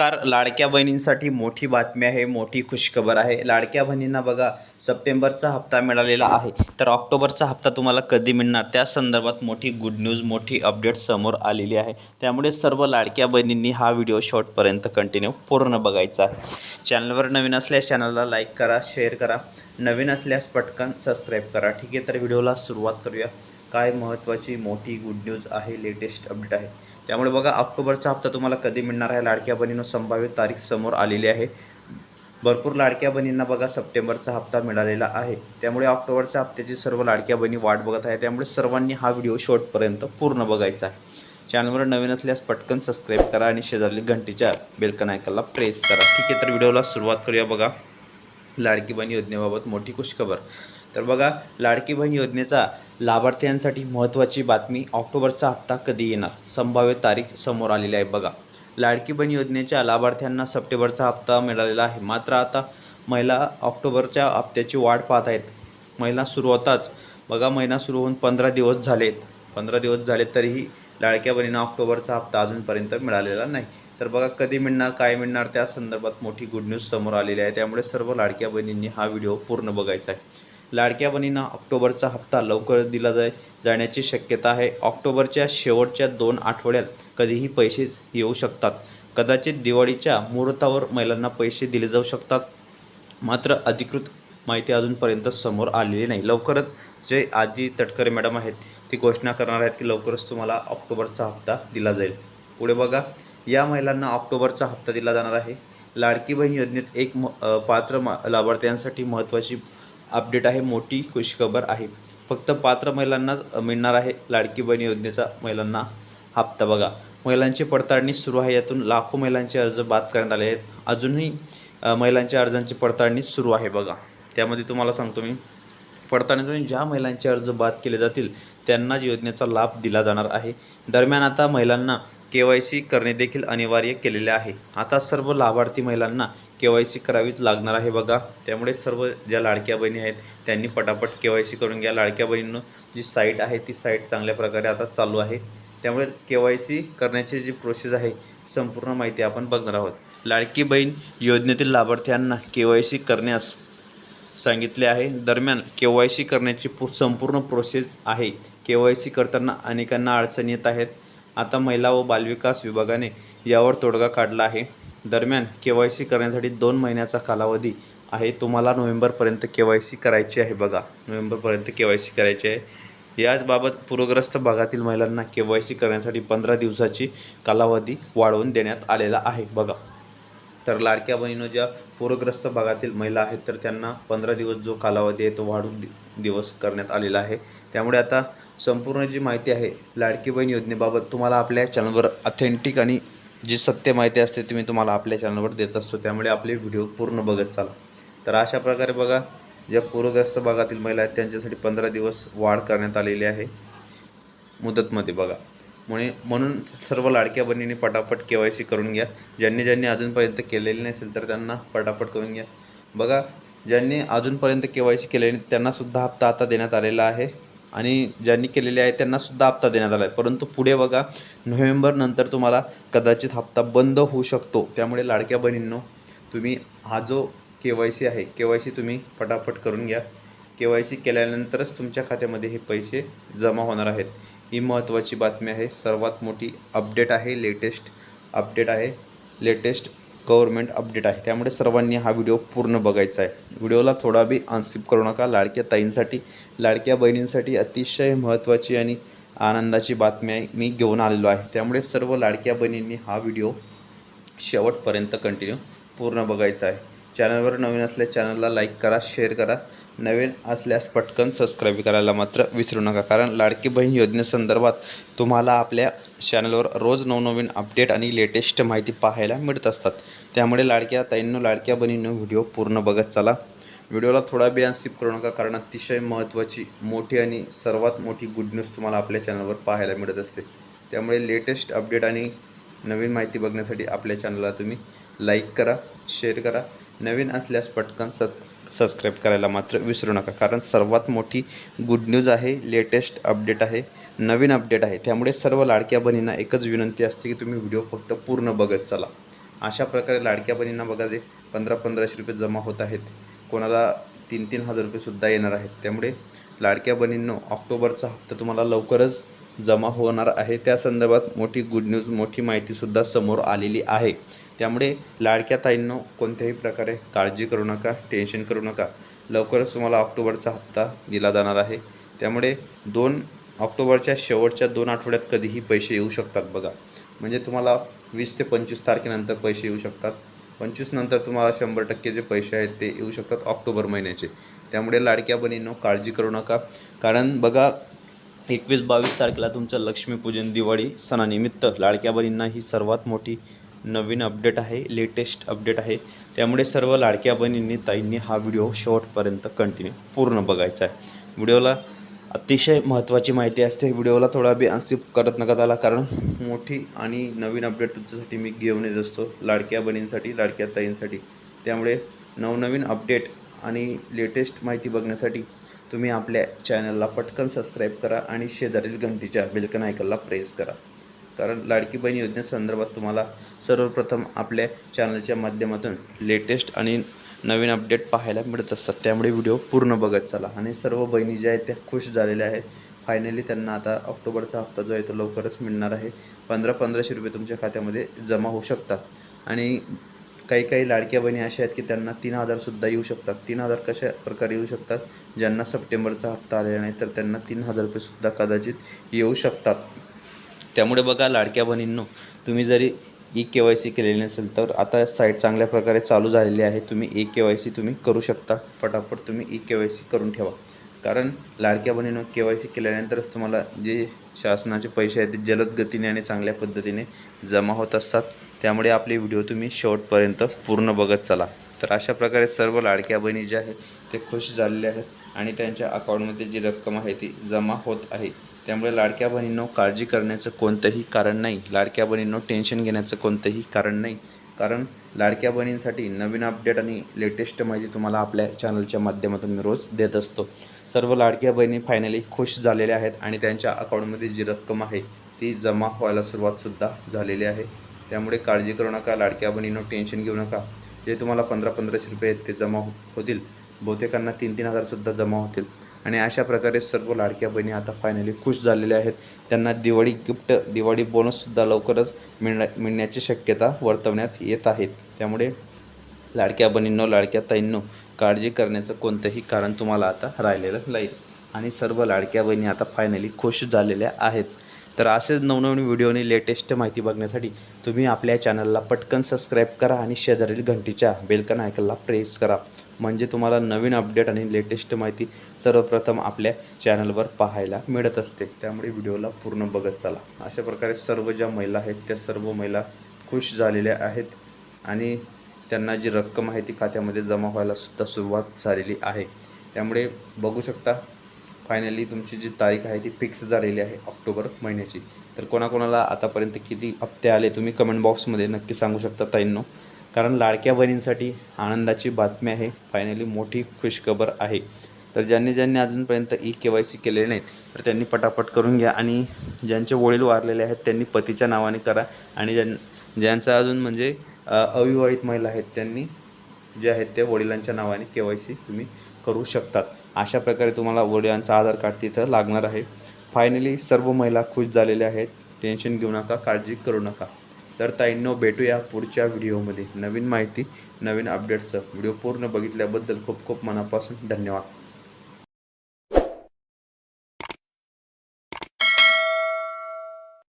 नमस्कार. लाडक्या बहिणींसाठी मोठी बातमी आहे मोठी खुशखबर आहे. लाडक्या बहिणींना बघा सप्टेंबरचा हप्ता मिळालेला आहे. तर ऑक्टोबरचा हप्ता तुम्हाला कधी मिळणार? त्या संदर्भात मोठी गुड न्यूज मोठी अपडेट समोर आलेली आहे. त्यामुळे सर्व लाडक्या बहिणींनी हा व्हिडिओ शॉर्टपर्यंत कंटिन्यू पूर्ण बघायचा आहे. चॅनलवर नवीन असल्यास चॅनलला लाईक करा शेअर करा. नवीन असल्यास पटकन सबस्क्राईब करा. ठीक आहे तर व्हिडिओला सुरुवात करूया. काय महत्त्वाची मोठी गुड न्यूज आहे लेटेस्ट अपडेट आहे. त्यामुळे बघा ऑक्टोबरचा हप्ता तुम्हाला कधी मिळणार आहे? लाडक्या बहिणीनं संभाव्य तारीख समोर आलेली आहे. भरपूर लाडक्या बहिणींना बघा सप्टेंबरचा हप्ता मिळालेला आहे. त्यामुळे ऑक्टोबरच्या हप्त्याची सर्व लाडक्या बहिणी वाट बघत आहे त्यामुळे सर्वांनी हा व्हिडिओ शॉर्टपर्यंत पूर्ण बघायचा आहे. चॅनलवर नवीन असल्यास पटकन सबस्क्राईब करा आणि शेजारी घंटीच्या बेलकन आयकनला प्रेस करा. ठीक आहे तर व्हिडिओला सुरुवात करूया बघा. लाडकी बहीण योजनेबाबत मोठी खुशखबर. तर बघा लाडकी बहीण योजनेचा लाभार्थ्यांसाठी महत्त्वाची बातमी ऑक्टोबरचा हप्ता कधी येणार? संभाव्य तारीख समोर आलेली आहे बघा. लाडकी बहीण योजनेच्या लाभार्थ्यांना सप्टेंबरचा हप्ता मिळालेला आहे. मात्र आता महिला ऑक्टोबरच्या हप्त्याची वाट पाहत आहेत. महिला सुरू होताच बघा महिना सुरू होऊन पंधरा दिवस झालेत. पंधरा दिवस झाले तरीही लाडक्या बहिणींना ऑक्टोबरचा हप्ता अजूनपर्यंत मिळालेला नाही. तर बघा कधी मिळणार काय मिळणार त्या संदर्भात मोठी गुड न्यूज समोर आलेली आहे. त्यामुळे सर्व लाडक्या बहिणींनी हा व्हिडिओ पूर्ण बघायचा आहे. लाडक्या बहिणींना ऑक्टोबरचा हप्ता लवकरच दिला जाय जाण्याची शक्यता आहे. ऑक्टोबरच्या शेवटच्या दोन आठवड्यात कधीही पैसे येऊ शकतात. कदाचित दिवाळीच्या मुहूर्तावर महिलांना पैसे दिले जाऊ शकतात. मात्र अधिकृत माहिती अजूनपर्यंत समोर आलेली नाही. लवकरच जे आधी तटकरे मॅडम आहेत ती घोषणा करणार आहेत की लवकरच तुम्हाला ऑक्टोबरचा हप्ता दिला जाईल. पुढे बघा. या महिलांना ऑक्टोबरचा हप्ता दिला जाणार आहे. लाडकी बहीण योजनेत एक म पात्र मा लाभार्थ्यांसाठी महत्त्वाची अपडेट आहे मोठी खुशखबर आहे. फक्त पात्र महिलांनाच मिळणार आहे लाडकी बहीण योजनेचा महिलांना हप्ता. बघा महिलांची पडताळणी सुरू आहे. यातून लाखो महिलांचे अर्ज बाद करण्यात आले आहेत. अजूनही महिलांच्या अर्जांची पडताळणी सुरू आहे बघा. त्यामध्ये तुम्हाला सांगतो मी. पडताळणीतून ज्या महिलांचे अर्ज बाद केले जातील त्यांनाच योजनेचा लाभ दिला जाणार आहे. दरम्यान आता महिलांना के वाय सी करणे देखील अनिवार्य केलेले आहे. आता सर्व लाभार्थी महिलांना के वाय सी करावीच लागणार आहे बघा. त्यामुळे सर्व ज्या लाडक्या बहिणी आहेत त्यांनी पटापट के वाय सी करून घ्या. लाडक्या बहिणीनं जी साईट आहे ती साईट चांगल्या प्रकारे आता चालू आहे. त्यामुळे के वाय सी करण्याची जी प्रोसेस आहे संपूर्ण माहिती आपण बघणार आहोत. लाडकी बहीण योजनेतील लाभार्थ्यांना के वाय सी करण्यास सांगितले आहे. दरम्यान के वाय सी करण्याची पू संपूर्ण प्रोसेस आहे. के वाय सी करताना अनेकांना अडचणी येत आहेत. आता महिला व बालविकास विभागाने यावर तोडगा काढला आहे. दरम्यान के वाय सी करण्यासाठी दोन महिन्याचा कालावधी आहे. तुम्हाला नोव्हेंबरपर्यंत के वाय सी करायची आहे बघा. नोव्हेंबरपर्यंत के वाय सी करायची आहे. याचबाबत पूरग्रस्त भागातील महिलांना के वाय सी करण्यासाठी पंधरा दिवसाची कालावधी वाढवून देण्यात आलेला आहे. बघा. तर लाडक्या बहिणीनं ज्या पूरग्रस्त भागातील महिला आहेत तर त्यांना पंधरा दिवस जो कालावधी आहे तो वाढून दि- दिवस करण्यात आलेला आहे. त्यामुळे आता संपूर्ण जी माहिती आहे लाडकी बहीण योजनेबाबत तुम्हाला आपल्या चॅनलवर ऑथेंटिक आणि जी सत्य माहिती असते ती मी तुम्हाला आपल्या चॅनलवर देत असतो. त्यामुळे आपले व्हिडिओ पूर्ण बघत चाला. तर अशा प्रकारे बघा ज्या पूरग्रस्त भागातील महिला आहेत त्यांच्यासाठी पंधरा दिवस वाढ करण्यात आलेली आहे. मुदतमध्ये बघा. म्हणे म्हणून सर्व लाडक्या बहिणींनी पटापट के वाय सी करून घ्या. ज्यांनी ज्यांनी अजूनपर्यंत केलेली नसेल तर त्यांना पटापट करून घ्या. बघा ज्यांनी अजूनपर्यंत के वाय सी केलेली त्यांनासुद्धा हप्ता आता देण्यात आलेला आहे. आणि ज्यांनी केलेले आहे त्यांनासुद्धा हप्ता देण्यात आला आहे परंतु पुढे बघा नोव्हेंबरनंतर तुम्हाला कदाचित हप्ता बंद होऊ शकतो. त्यामुळे लाडक्या बहिणींनो तुम्ही हा जो के वाय सी आहे के वाय सी तुम्ही फटाफट करून घ्या. के वाय सी केल्यानंतरच तुमच्या खात्यामध्ये हे पैसे जमा होणार आहेत. ही महत्त्वाची बातमी आहे. सर्वात मोठी अपडेट आहे लेटेस्ट अपडेट आहे. लेटेस्ट गव्हर्मेंट अपडेट आहे. त्यामुळे सर्वांनी हा व्हिडिओ पूर्ण बघायचा आहे. व्हिडिओला थोडा बी अनस्किप करू नका. लाडक्या ताईंसाठी लाडक्या बहिणींसाठी अतिशय महत्त्वाची आणि आनंदाची बातमी आहे. मी घेऊन आलेलो आहे. त्यामुळे सर्व लाडक्या बहिणींनी हा व्हिडिओ शेवटपर्यंत कंटिन्यू पूर्ण बघायचा आहे. चॅनलवर नवीन असल्या चॅनलला लाईक करा शेअर करा. नवीन असल्यास पटकन सबस्क्राईब करायला मात्र विसरू नका. कारण लाडकी बहीण योजनेसंदर्भात तुम्हाला आपल्या चॅनलवर रोज नवनवीन अपडेट आणि लेटेस्ट माहिती पाहायला मिळत असतात. त्यामुळे लाडक्या ताईंनो लाडक्या बहिणींनो व्हिडिओ पूर्ण बघत चला. व्हिडिओला थोडा बियान स्किप करू नका कारण अतिशय महत्त्वाची मोठी आणि सर्वात मोठी गुड न्यूज तुम्हाला आपल्या चॅनलवर पाहायला मिळत असते. त्यामुळे लेटेस्ट अपडेट आणि नवीन माहिती बघण्यासाठी आपल्या चॅनलला तुम्ही लाईक करा शेअर करा. नवीन असल्यास पटकन सस सबस्क्राईब करायला मात्र विसरू नका. कारण सर्वात मोठी गुड न्यूज आहे लेटेस्ट अपडेट आहे नवीन अपडेट आहे. त्यामुळे सर्व लाडक्या बहिणींना एकच विनंती असते की तुम्ही व्हिडिओ फक्त पूर्ण बघत चला. अशा प्रकारे लाडक्या बहिणींना बघा ते पंधरा पंधराशे रुपये जमा होत आहेत. कोणाला तीन तीन हजार रुपयेसुद्धा येणार आहेत. त्यामुळे लाडक्या बहिणींनो ऑक्टोबरचा हप्ता तुम्हाला लवकरच जमा होणार आहे. त्या संदर्भात मोठी गुड न्यूज मोठी माहितीसुद्धा समोर आलेली आहे. त्यामुळे लाडक्या ताईंनो कोणत्याही प्रकारे काळजी करू नका टेन्शन करू नका. लवकरच तुम्हाला ऑक्टोबरचा हप्ता दिला जाणार आहे. त्यामुळे दोन ऑक्टोबरच्या शेवटच्या दोन आठवड्यात कधीही पैसे येऊ शकतात बघा. म्हणजे तुम्हाला वीस ते पंचवीस तारखेनंतर पैसे येऊ शकतात. पंचवीस नंतर तुम्हाला शंभर टक्के जे पैसे आहेत ते येऊ शकतात ऑक्टोबर महिन्याचे. त्यामुळे लाडक्या बहिणींनो काळजी करू नका. कारण बघा एकवीस बावीस तारखेला तुमचं लक्ष्मीपूजन दिवाळी सणानिमित्त. लाडक्या बहिणींना ही सर्वात मोठी नवीन अपडेट आहे लेटेस्ट अपडेट आहे. त्यामुळे सर्व लाडक्या बहिणींनी ताईंनी हा व्हिडिओ शेवटपर्यंत कंटिन्यू पूर्ण बघायचा आहे. व्हिडिओला अतिशय महत्त्वाची माहिती असते. व्हिडिओला थोडा बी अनसिप करत नका झाला कारण मोठी आणि नवीन अपडेट तुमच्यासाठी मी घेऊन येत असतो. लाडक्या बहिणींसाठी लाडक्या ताईंसाठी. त्यामुळे नवनवीन अपडेट आणि लेटेस्ट माहिती बघण्यासाठी तुम्ही आपल्या चॅनलला पटकन सबस्क्राईब करा आणि शेजारील घंटीच्या बेलकन आयकनला प्रेस करा. कारण लाडकी बहीण योजनेसंदर्भात तुम्हाला सर्वप्रथम आपल्या चॅनलच्या माध्यमातून लेटेस्ट आणि नवीन अपडेट पाहायला मिळत असतात. त्यामुळे व्हिडिओ पूर्ण बघत चला. आणि सर्व बहिणी ज्या आहेत त्या खुश झालेल्या आहेत. फायनली त्यांना आता ऑक्टोबरचा हप्ता जो आहे तो लवकरच मिळणार आहे. पंधरा पंधराशे रुपये तुमच्या खात्यामध्ये जमा होऊ शकतात. आणि काही काही लाडक्या बहिणी अशा आहेत की त्यांना तीन हजारसुद्धा येऊ शकतात. तीन हजार कशा प्रकारे येऊ शकतात? ज्यांना सप्टेंबरचा हप्ता आलेला नाही तर त्यांना तीन हजार रुपयेसुद्धा कदाचित येऊ शकतात. त्यामुळे बघा लाडक्या बहिणींनो तुम्ही जरी ई के वाय सी केलेली नसेल तर आता साईट चांगल्या प्रकारे चालू झालेली आहे. तुम्ही ई के वाय सी तुम्ही करू शकता. पटापट तुम्ही ई के वाय सी करून ठेवा. कारण लाडक्या बहिणीनं के वाय सी केल्यानंतरच तुम्हाला जे शासनाचे पैसे आहेत ते जलद गतीने आणि चांगल्या पद्धतीने जमा होत असतात. त्यामुळे आपले व्हिडिओ तुम्ही शेवटपर्यंत पूर्ण बघत चला. तर अशा प्रकारे सर्व लाडक्या बहिणी ज्या आहेत ते खुश झालेले आहेत आणि त्यांच्या अकाउंटमध्ये जी रक्कम आहे ती जमा होत आहे. त्यामुळे लाडक्या बहिणींनो काळजी करण्याचं कोणतंही कारण नाही. लाडक्या बहिणींनो टेन्शन घेण्याचं कोणतंही कारण नाही. कारण लाडक्या बहिणींसाठी नवीन अपडेट आणि लेटेस्ट माहिती तुम्हाला आपल्या चॅनलच्या माध्यमातून मी रोज देत असतो. सर्व लाडक्या बहिणी फायनली खुश झालेल्या आहेत आणि त्यांच्या अकाउंटमध्ये जी रक्कम आहे ती जमा व्हायला सुरुवातसुद्धा झालेली आहे. त्यामुळे काळजी करू नका लाडक्या बहिणीनं टेन्शन घेऊ नका. जे तुम्हाला पंधरा पंधराशे रुपये आहेत ते जमा हो होतील. बहुतेकांना तीन तीन हजारसुद्धा जमा होतील. आणि अशा प्रकारे सर्व लाडक्या बहिणी आता फायनली खुश झालेल्या आहेत. त्यांना दिवाळी गिफ्ट दिवाळी बोनससुद्धा लवकरच मिळण्या मिळण्याची शक्यता वर्तवण्यात येत आहेत त्यामुळे लाडक्या बहिणींनो लाडक्या ताईंनो काळजी करण्याचं कोणतंही कारण तुम्हाला आता राहिलेलं नाही. आणि सर्व लाडक्या बहिणी आता फायनली खुश झालेल्या आहेत. तर असेच नवनवीन व्हिडिओ आणि लेटेस्ट माहिती बघण्यासाठी तुम्ही आपल्या चॅनलला पटकन सबस्क्राईब करा आणि शेजारील घंटीच्या बेलकन आयकनला प्रेस करा. म्हणजे तुम्हाला नवीन अपडेट आणि लेटेस्ट माहिती सर्वप्रथम आपल्या चॅनलवर पाहायला मिळत असते. त्यामुळे व्हिडिओला पूर्ण बघत चला. अशा प्रकारे सर्व ज्या महिला आहेत त्या सर्व महिला खुश झालेल्या आहेत आणि त्यांना जी रक्कम आहे ती खात्यामध्ये जमा व्हायला सुद्धा सुरुवात झालेली आहे. त्यामुळे बघू शकता फायनली तुमची जी तारीख आहे ती फिक्स झालेली आहे ऑक्टोबर महिन्याची. तर कोणाकोणाला आतापर्यंत किती हप्ते आले तुम्ही कमेंट बॉक्समध्ये नक्की सांगू शकता ताईंनो. कारण लाडक्या बहिणींसाठी आनंदाची बातमी आहे. फायनली मोठी खुशखबर आहे. तर ज्यांनी ज्यांनी अजूनपर्यंत ई के वाय सी केलेले नाहीत तर त्यांनी पटापट करून घ्या आणि ज्यांचे वडील वारलेले आहेत त्यांनी पतीच्या नावाने करा. आणि ज्यां ज्यांचा अजून म्हणजे अविवाहित महिला आहेत त्यांनी जे आहेत त्या वडिलांच्या नावाने के वाय सी तुम्ही करू शकतात. अशा प्रकारे तुम्हाला वडिलांचा आधार कार्ड तिथं लागणार आहे. फायनली सर्व महिला खुश झालेल्या आहेत. टेन्शन घेऊ नका काळजी करू नका. तर ताईंनो भेटूया पुढच्या व्हिडिओमध्ये. नवीन माहिती नवीन अपडेट्सचं व्हिडिओ पूर्ण बघितल्याबद्दल खूप खूप मनापासून धन्यवाद.